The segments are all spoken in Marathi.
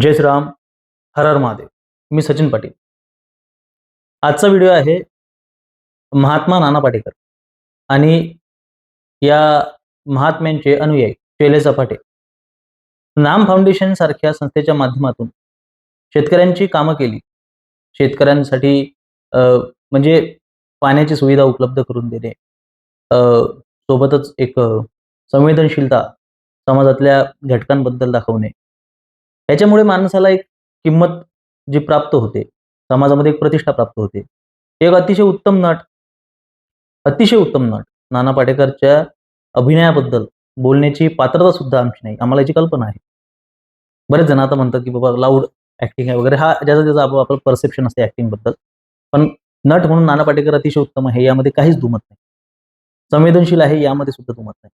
जय श्रीराम हर हर महादेव. मी सचिन पाटील. आजचा व्हिडिओ आहे महात्मा नाना पाटेकर आणि या महात्म्यांचे अनुयायी चेले सपाटे. नाम फाउंडेशन सारख्या संस्थेच्या माध्यमातून शेतकऱ्यांची कामं केली. शेतकऱ्यांसाठी म्हणजे पाण्याची सुविधा उपलब्ध करून देणे. सोबतच एक संवेदनशीलता समाजातल्या घटकांबद्दल दाखवणे. याच्यामुळे माणसाला एक किंमत जी प्राप्त होते समाजामध्ये एक प्रतिष्ठा प्राप्त होते. एक अतिशय उत्तम नट अतिशय उत्तम नट नाना पाटेकरच्या अभिनयाबद्दल बोलण्याची पात्रता सुद्धा आमची नाही. आम्हाला याची कल्पना आहे. बरेच जण आता म्हणतात की बाबा लाऊड ऍक्टिंग आहे वगैरे. हा ज्याचा त्याचा आपलं परसेप्शन असते ऍक्टिंगबद्दल. पण नट म्हणून नाना पाटेकर अतिशय उत्तम आहे यामध्ये काहीच दुमत नाही. संवेदनशील आहे यामध्ये सुद्धा दुमत नाही.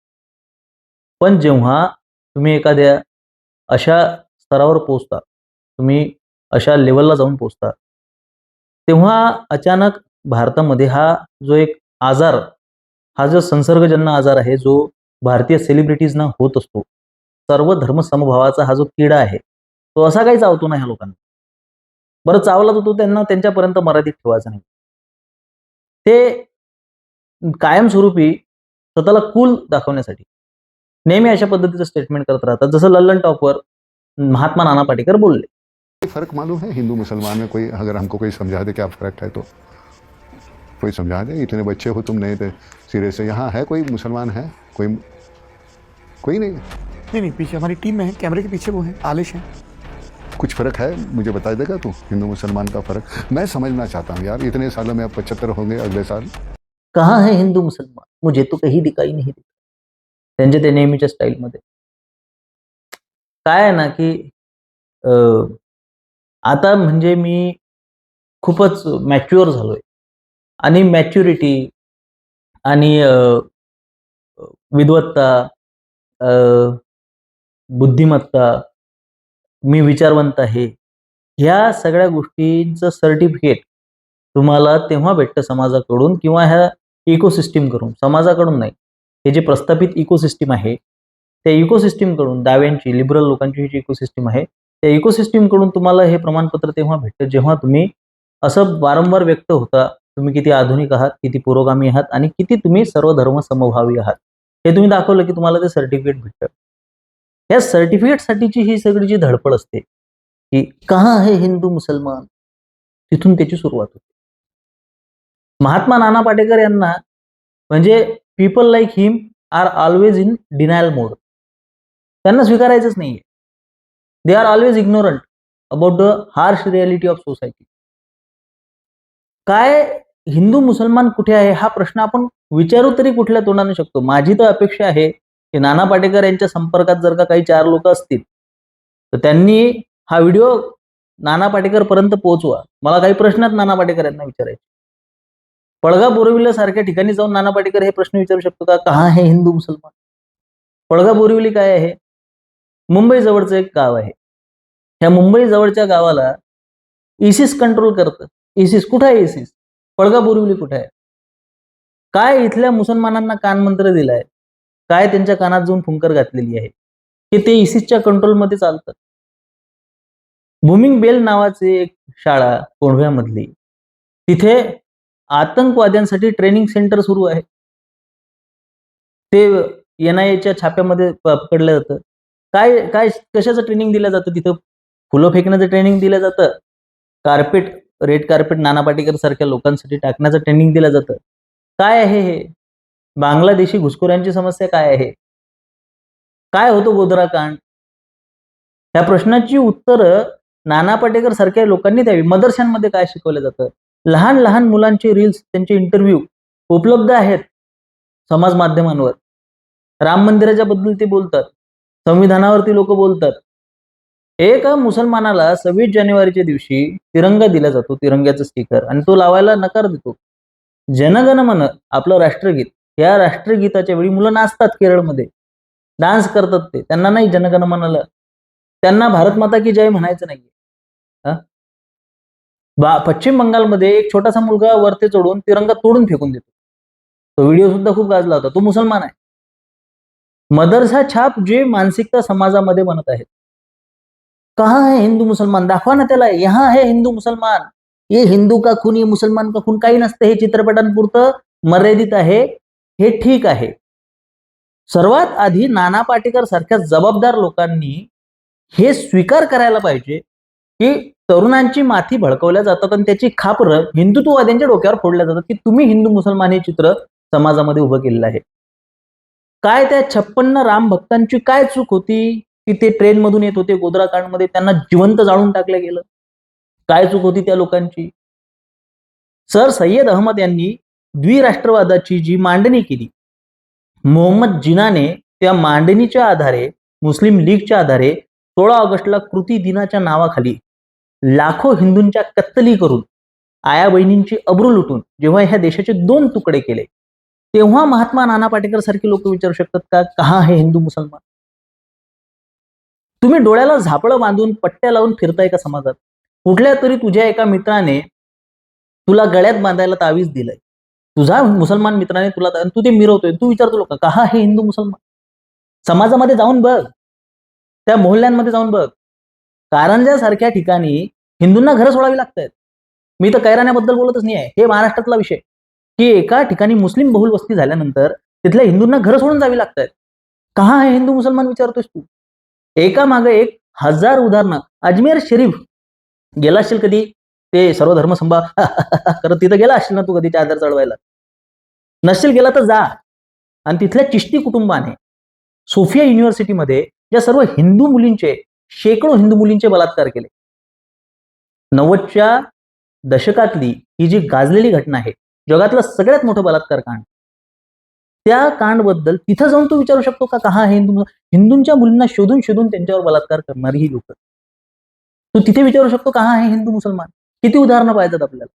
पण जेव्हा तुम्ही एखाद्या अशा स्तरावर पोहोचता. तुम्ही अशा लेवलला जाऊन पोहोचता. तेव्हा अचानक भारतामध्ये हा जो एक आजार हा जो संसर्गजन्य आजार आहे जो भारतीय सेलिब्रिटीजना होत असतो सर्व धर्म समभावाचा हा जो किडा आहे तो असा काही चावतो ना ह्या लोकांना. बरं चावला तर तो त्यांना त्यांच्यापर्यंत मर्यादित ठेवायचा नाही. ते कायमस्वरूपी स्वतःला कूल दाखवण्यासाठी नेहमी अशा पद्धतीचं स्टेटमेंट करत राहतात. जसं लल्लन टॉपवर महात्मा नाना पाटेकर बोलले। फ़र्क मालूम है? हिंदू मुसलमान में कोई अगर हमको कोई समझा दे क्या फ़र्क है तो कोई समझा दे? इतने बच्चे हो तुम नहीं थे सिरे से यहाँ है कोई मुसलमान है? कोई कोई नहीं नहीं नहीं पीछे हमारी टीम में है कैमरे के पीछे वो है आलिश है। कुछ फ़र्क है? मुझे बता देगा तू हिंदू मुसलमान का फ़र्क? मैं समझना चाहता हूँ यार इतने सालों में अब पचहत्तर होंगे अगले साल। कहाँ है हिंदू मुसलमान? मुझे तो कहीं दिखाई नाही देत। त्यांच्या ते नेहमीच्या स्टाईलमध्ये काय आहे ना की आता म्हणजे मी खूपच मॅच्युअर झालोय. आणि मॅच्युरिटी आणि अं, विद्वत्ता बुद्धिमत्ता मी विचारवंत आहे ह्या सगळ्या गोष्टींचं सर्टिफिकेट तुम्हाला तेव्हा भेटतं समाजाकडून किंवा ह्या इकोसिस्टीमकडून समाजाकडून नाही. हे जे प्रस्थापित इकोसिस्टीम आहे त्या इकोसिस्टीमकडून दाव्यांची लिबरल लोकांची जी इकोसिस्टीम आहे त्या इकोसिस्टीमकडून तुम्हाला हे प्रमाणपत्र तेव्हा भेटतं जेव्हा तुम्ही असं वारंवार व्यक्त होता तुम्ही किती आधुनिक आहात किती पुरोगामी आहात आणि किती तुम्ही सर्व धर्म समभावी आहात. हे तुम्ही दाखवलं की तुम्हाला ते सर्टिफिकेट भेटतं. या सर्टिफिकेटसाठीची ही सगळी जी धडपड असते की कहा आहे हिंदू मुसलमान? तिथून त्याची सुरुवात होते. महात्मा नाना पाटेकर यांना म्हणजे people like him are always in denial mode त्यांना स्वीकारायचंच नाहीये. They are always ignorant about the harsh reality of society काय हिंदू मुसलमान कुठे आहे हा प्रश्न आपण विचारू तरी कुठल्या तोंडाने शकतो. माझी तर अपेक्षा आहे की नाना पाटेकर यांच्या संपर्कात जर का काही चार लोक असतील तर त्यांनी हा व्हिडिओ नाना पाटेकर पर्यंत पोहोचवा. मला काही प्रश्नात नाना पाटेकर यांना विचारायचे. पळगा बोरिवली सारख्या ठिकाणी जाऊन नाना पाटेकर हे प्रश्न विचारू शकतो का? कहा आहे हिंदू मुसलमान? पळगा बोरिवली काय आहे? मुंबई जवळचं एक गाव आहे. ह्या मुंबई जवळच्या गावाला इसिस कंट्रोल करतं. इसिस कुठं आहे इसिस पळगा बोरिवली कुठे आहे? काय इथल्या मुसलमानांना कानमंत्र दिलाय? काय त्यांच्या कानात जाऊन फुंकर घातलेली आहे? की ते इसिसच्या कंट्रोलमध्ये चालतं. बुमिंग बेल नावाची एक शाळा कोंढव्यामधली. तिथे आतंकवाद्यांसाठी ट्रेनिंग सेंटर सुरू आहे. ते एन आय एच्या छाप्यामध्ये प- पकडलं जातं. काय काय कशाचं ट्रेनिंग दिलं जातं तिथं? फुलं फेकण्याचं ट्रेनिंग दिलं जातं? Carpet red carpet Nana Patekar सारख्या लोकांसाठी टाकण्याचं ट्रेनिंग दिलं जातं? काय आहे हे? बांगलादेशी घुसखोरांची समस्या काय आहे? काय होतं गोधरा कांड ह्या प्रश्नाची उत्तरं नाना पाटेकर सारख्या लोकांनी द्यावी. मदरशांमध्ये काय शिकवलं जातं? लहान लहान मुलांचे रील्स त्यांचे इंटरव्ह्यू उपलब्ध आहेत समाज माध्यमांवर. राम मंदिराच्या बद्दल ते बोलतात. संविधानावरती लोक बोलतात. एका मुसलमानाला सव्वीस जानेवारीच्या दिवशी तिरंगा दिला जातो तिरंग्याचा स्टिकर आणि तो लावायला नकार देतो. जनगण मन आपलं राष्ट्रगीत या राष्ट्रगीताच्या वेळी मुलं नाचतात केरळमध्ये. डान्स करतात ते त्यांना नाही जनगण मनाला. त्यांना भारत माता की जय म्हणायचं नाहीये. बा पश्चिम बंगालमध्ये एक छोटासा मुलगा वरती चढून तिरंगा तोडून फेकून देतो. तो व्हिडिओ सुद्धा खूप गाजला होता. तो मुसलमान आहे. मदरसा छाप जे मानसिकता समाजामध्ये बनत आहेत. कहा है हिंदू मुसलमान? दाखवा ना त्याला यहाँ है हिंदू मुसलमान. हे हिंदू का खून ये मुसलमान का खून काही नसतं. हे चित्रपटांपुरतं मर्यादित आहे. हे ठीक आहे. सर्वात आधी नाना पाटेकर सारख्या जबाबदार लोकांनी हे स्वीकार करायला पाहिजे की तरुणांची माथी भडकवल्या जातात आणि त्याची खापर हिंदुत्ववाद्यांच्या डोक्यावर फोडल्या जातात की तुम्ही हिंदू मुसलमान हे चित्र समाजामध्ये उभं केलेलं आहे. काय त्या छप्पन्न राम भक्तांची काय चूक होती? की ते ट्रेनमधून येत होते गोधराकांडमध्ये त्यांना जिवंत जाळून टाकलं गेलं. काय चूक होती त्या लोकांची? सर सय्यद अहमद यांनी द्विराष्ट्रवादाची जी मांडणी केली मोहम्मद जिनाने त्या मांडणीच्या आधारे मुस्लिम लीगच्या आधारे सोळा ऑगस्टला कृती दिनाच्या नावाखाली लाखो हिंदूंच्या कत्तली करून आया बहिणींची अब्रू लुटून जेव्हा ह्या देशाचे दोन तुकडे केले तेव्हा महात्मा नाना पाटेकर सारखे लोक विचारू शकतात का कहा हे हिंदू मुसलमान? तुम्ही डोळ्याला झापळं बांधून पट्ट्या लावून फिरताय का समाजात? कुठल्या तरी तुझ्या एका मित्राने तुला गळ्यात बांधायला तावीज दिलंय. तुझा मुसलमान मित्राने तुला तू ते मिरवतोय. तू विचारतो लोक कहा हे हिंदू मुसलमान? समाजामध्ये जाऊन बघ. त्या मोहल्ल्यांमध्ये जाऊन बघ. कारंजासारख्या ठिकाणी हिंदूंना घरं सोडावी लागत आहेत मी तर कैराण्याबद्दल बोलतच नाही आहे हे महाराष्ट्रातला विषय. की एका ठिकाणी मुस्लिम बहुल वस्ती झाल्यानंतर तिथल्या हिंदूंना घरं सोडून जावी लागत आहेत कहा हे हिंदू मुसलमान विचारतोस तू? एका मागे एक हजार उदाहरणं. अजमेर शरीफ. गेला असेल कधी? ते सर्व धर्म संभा करत तिथं गेला असेल ना तू कधी चादर चढवायला? नसेल गेला तर जा. आणि तिथल्या चिश्ती कुटुंबाने सोफिया युनिव्हर्सिटीमध्ये ज्या सर्व हिंदू मुलींचे शेकडो हिंदू मुलींचे बलात्कार केले. नव्वदच्या दशकातली ही जी गाजलेली घटना आहे जगातलं सगळ्यात मोठं बलात्कार कांड. त्या कांडबद्दल तिथं जाऊन तू विचारू शकतो का? कहा आहे हिंदू हिंदूंच्या मुलींना शोधून शोधून त्यांच्यावर बलात्कार करणारी ही लोक. तू तिथे विचारू शकतो का? आहे हिंदू मुसलमान. किती उदाहरणं पाहिजेत आपल्याला?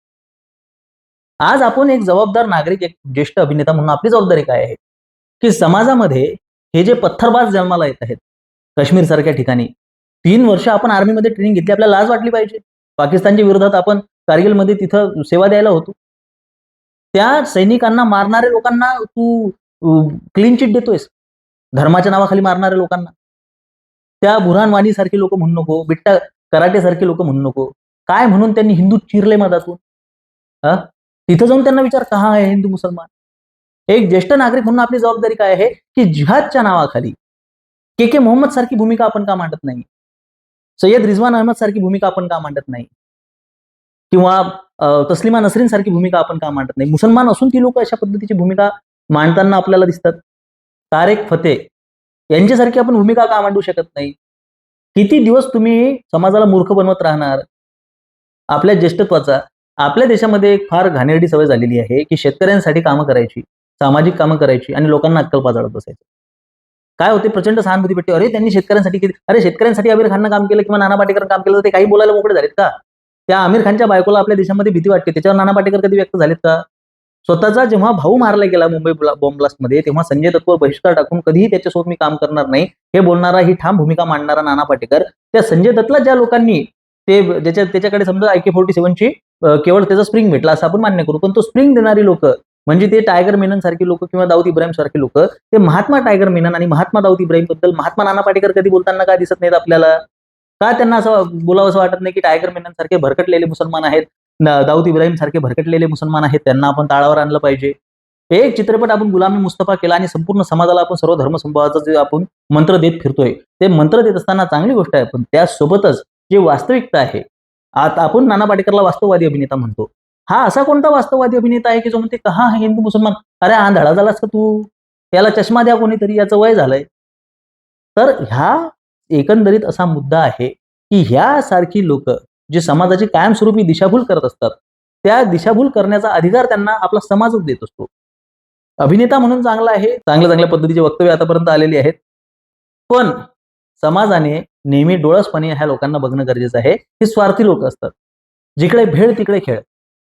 आज आपण एक जबाबदार नागरिक एक ज्येष्ठ अभिनेता म्हणून आपली जबाबदारी काय आहे? की समाजामध्ये हे जे पत्थरबाज जन्माला येत आहेत काश्मीर सारख्या ठिकाणी तीन वर्ष आपण आर्मीमध्ये ट्रेनिंग घेतली आपल्याला लाज वाटली पाहिजे. पाकिस्तानच्या विरोधात आपण कारगिलमध्ये तिथं सेवा द्यायला होतो. त्या सैनिकांना मारणाऱ्या लोकांना तू क्लीन चिट देतोयस. धर्माच्या नावाखाली मारणाऱ्या लोकांना. त्या बुरानवाणी सारखी लोक म्हणू नको बिट्टा कराटे सारखी लोक म्हणू नको. काय म्हणून त्यांनी हिंदू चिरले मधातून? तिथं जाऊन त्यांना विचार कहा आहे हिंदू मुसलमान? एक ज्येष्ठ नागरिक म्हणून आपली जबाबदारी काय आहे? की जिहादच्या नावाखाली. के के मोहम्मद सारखी भूमिका आपण का मांडत नाही? सय्यद रिझवान अहमद सारखी भूमिका आपण का मांडत नाही? किंवा तस्लिमा नसरीन सारखी भूमिका आपण का मांडत नाही? मुसलमान असून ती लोक अशा पद्धतीची भूमिका मांडताना आपल्याला दिसतात. तारेक फते यांच्यासारखी आपण भूमिका का मांडू शकत नाही? किती दिवस तुम्ही समाजाला मूर्ख बनवत राहणार? आपल्या ज्येष्ठत्वाचा. आपल्या देशामध्ये एक फार घाणेरडी सवय झालेली आहे की शेतकऱ्यांसाठी कामं करायची सामाजिक कामं करायची आणि लोकांना अक्कल पाजाळत बसायचं. काय होते? प्रचंड सहानुभूती भेटते. अरे त्यांनी शेतकऱ्यांसाठी केली अरे शेतकऱ्यांसाठी अबीर खाननं काम केलं किंवा नाना पाटेकर काम केलं तर ते काही बोलायला मोकळे झालेत का? त्या आमिर खानच्या बायकोला आपल्या देशामध्ये भीती वाटते. त्याच्यावर नाना पाटेकर कधी व्यक्त झालेत का? स्वतःचा जेव्हा भाऊ मारला गेला मुंबई बॉम्ब ब्लास्टमध्ये तेव्हा संजय दत्तवर बहिष्कार टाकून कधीही त्याच्यासोबत मी काम करणार नाही. हे बोलणारा ही ठाम भूमिका मांडणारा नाना पाटेकर. त्या संजय दत्तला ज्या लोकांनी ते ज्याच्या त्याच्याकडे समजा आय के फोर्टी सेव्हनची केवळ त्याचा स्प्रिंग भेटला असं आपण मान्य करू. पण तो स्प्रिंग देणारी लोक म्हणजे ते टायगर मेनन सारखी लोक किंवा दाऊद इब्राहिम सारखी लोक ते महात्मा टायगर मेनन आणि महात्मा दाऊद इब्राहिमबद्दल महात्मा नाना पाटेकर कधी बोलताना काय दिसत नाहीत आपल्याला? का त्यांना असं बोलावं असं वाटत नाही की टायगर मेनन सारखे भरकटलेले मुसलमान आहेत दाऊद इब्राहिम सारखे भरकटलेले मुसलमान आहेत त्यांना आपण ताळावर आणलं पाहिजे. एक चित्रपट आपण गुलामी मुस्तफा केला आणि संपूर्ण समाजाला आपण सर्व धर्मसंभावाचा जे आपण मंत्र देत फिरतोय ते मंत्र देत असताना चांगली गोष्ट आहे पण त्यासोबतच जे वास्तविकता आहे आता आपण नाना पाटेकरला वास्तववादी अभिनेता म्हणतो. हा असा कोणता वास्तववादी अभिनेता आहे की जो म्हणते का हा हिंदू मुसलमान? अरे आंधळा झालास का तू? त्याला चष्मा द्या कोणीतरी याचं वय झालंय. तर ह्या एकंदरीत असा मुद्दा आहे की ह्यासारखी लोक जे समाजाची कायमस्वरूपी दिशाभूल करत असतात त्या दिशाभूल करण्याचा अधिकार त्यांना आपला समाजच देत असतो. अभिनेता म्हणून चांगला आहे चांगल्या चांगल्या पद्धतीचे वक्तव्य आतापर्यंत आलेली आहेत. पण समाजाने नेहमी डोळसपणे ह्या लोकांना बघणं गरजेचं आहे. हे स्वार्थी लोक असतात. जिकडे भेळ तिकडे खेळ.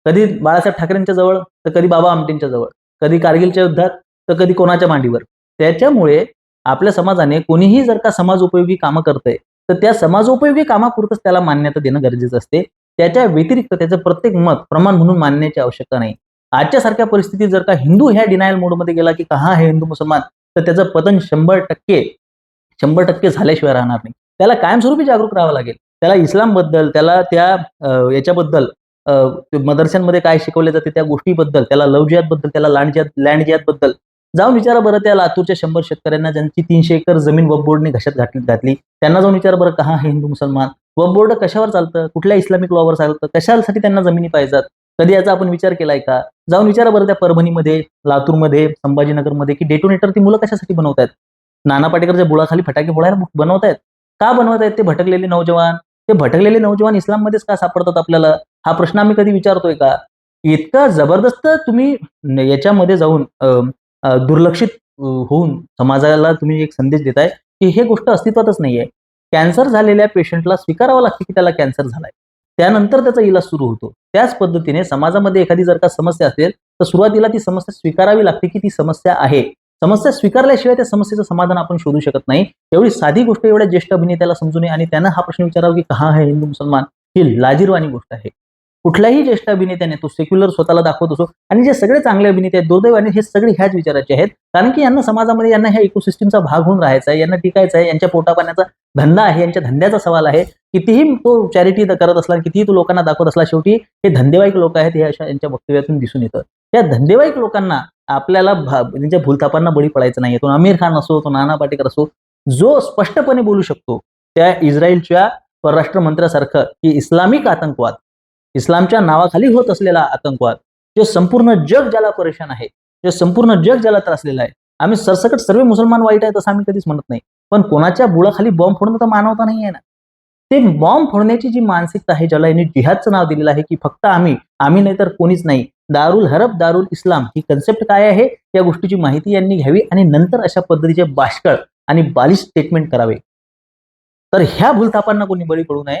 कधी बाळासाहेब ठाकरेंच्या जवळ तर कधी बाबा आमटेंच्या जवळ. कधी कारगिलच्या युद्धात तर कधी कोणाच्या मांडीवर. त्याच्यामुळे आपल्या समाजाने कोणीही जर का समाजोपयोगी कामं करतंय तर त्या समाजोपयोगी कामापुरतच त्याला मान्यता देणं गरजेचं असते. त्याच्या व्यतिरिक्त त्याचं प्रत्येक मत प्रमाण म्हणून मानण्याची आवश्यकता नाही. आजच्या सारख्या परिस्थितीत जर का हिंदू ह्या डिनायल मोडमध्ये गेला की कहा हे हिंदू मुसलमान तर त्याचं पतन शंभर टक्के शंभर टक्के झाल्याशिवाय राहणार नाही. त्याला कायमस्वरूपी जागरूक राहावं लागेल. त्याला इस्लामबद्दल त्याला त्या याच्याबद्दल मदरशांमध्ये काय शिकवले जाते त्या गोष्टीबद्दल त्याला लवबद्दल त्याला लँड जिहाद लँडबद्दल जाऊन विचारा बरं त्या लातूरच्या शंभर शेतकऱ्यांना ज्यांची तीनशे एकर जमीन वब बोर्डने घशात घातली घातली. त्यांना जाऊन विचारा बरं कहा हा हिंदू मुसलमान. वब बोर्ड कशावर चालतं? कुठल्या इस्लामिक लॉवर चालतं? कशासाठी त्यांना जमिनी पाहिजेत? कधी याचा आपण विचार केलाय का? जाऊन विचारा बरं त्या परभणीमध्ये लातूरमध्ये संभाजीनगरमध्ये की डेटोनेटर ती मुलं कशासाठी बनवतायत? नाना पाटेकरच्या बुळाखाली फटाके फोडायला बनवतायत? का बनवत आहेत ते भटकलेले नौजवान? ते भटकलेले नौजवान इस्लाममध्येच का सापडतात आपल्याला? हा प्रश्न आम्ही कधी विचारतोय का? इतका जबरदस्त तुम्ही याच्यामध्ये जाऊन अं, दुर्लक्षित होऊन समाजाला तुम्ही एक संदेश देताय की हे गोष्ट अस्तित्वातच नाहीये. कॅन्सर झालेल्या पेशंटला स्वीकारावं लागते की त्याला कॅन्सर झालाय? त्यानंतर त्याचा इलाज सुरू होतो. त्याच पद्धतीने समाजामध्ये एखादी जर का समस्या असेल तर सुरुवातीला ती समस्या स्वीकारावी लागते की ती समस्या आहे. समस्या स्वीकारल्याशिवाय त्या समस्येचं समाधान आपण शोधू शकत नाही. एवढी साधी गोष्ट एवढ्या ज्येष्ठ अभिनेत्याला समजू नये आणि त्यांना हा प्रश्न विचारावा की कहा आहे हिंदू मुसलमान? ही लाजीरवाणी गोष्ट आहे. कुठल्याही ज्येष्ठ अभिनेत्याने तो सेक्युलर स्वतःला दाखवत असो. आणि जे सगळे चांगले अभिनेते आहेत दुर्दैवाने हे सगळे ह्याच विचाराचे आहेत. कारण की यांना समाजामध्ये यांना ह्या इकोसिस्टमचा भाग होऊन राहायचा आहे यांना टिकायचं आहे यांच्या पोटापाण्याचा धंदा आहे यांच्या धंद्याचा सवाल आहे. कितीही तो चॅरिटी करत असला कितीही तो लोकांना दाखवत असला शेवटी हे धंदेवाईक लोक आहेत हे अशा यांच्या वक्तव्यातून दिसून येतं. या धंदेवाईक लोकांना आपल्याला भा- त्यांच्या म्हणजे भूलथापांना बळी पडायचं नाही तो आमिर खान असो तो नाना पाटेकर असो जो स्पष्टपणे बोलू शकतो त्या इस्रायलच्या परराष्ट्र मंत्र्यासारखं की इस्लामिक आतंकवाद इस्लामच्या नावाखाली होत असलेला आतंकवाद जे संपूर्ण जग ज्याला परेशान आहे जे संपूर्ण जग ज्याला त्रासलेलं आहे. आम्ही सरसकट सर्व मुसलमान वाईट आहेत असं आम्ही कधीच म्हणत नाही. पण कोणाच्या बुळाखाली बॉम्ब फोडणं तर मानवता नाही आहे ना. ते बॉम्ब फोडण्याची जी मानसिकता आहे ज्याला यांनी जिहादचं नाव दिलेलं आहे की फक्त आम्ही आम्ही नाही तर कोणीच नाही. दारुल हरब दारुल इस्लाम ही कन्सेप्ट काय आहे? या गोष्टीची माहिती यांनी घ्यावी आणि नंतर अशा पद्धतीचे बाष्कळ आणि बालिश स्टेटमेंट करावे. तर ह्या भूलथापांना कोणी बळी पडू नये.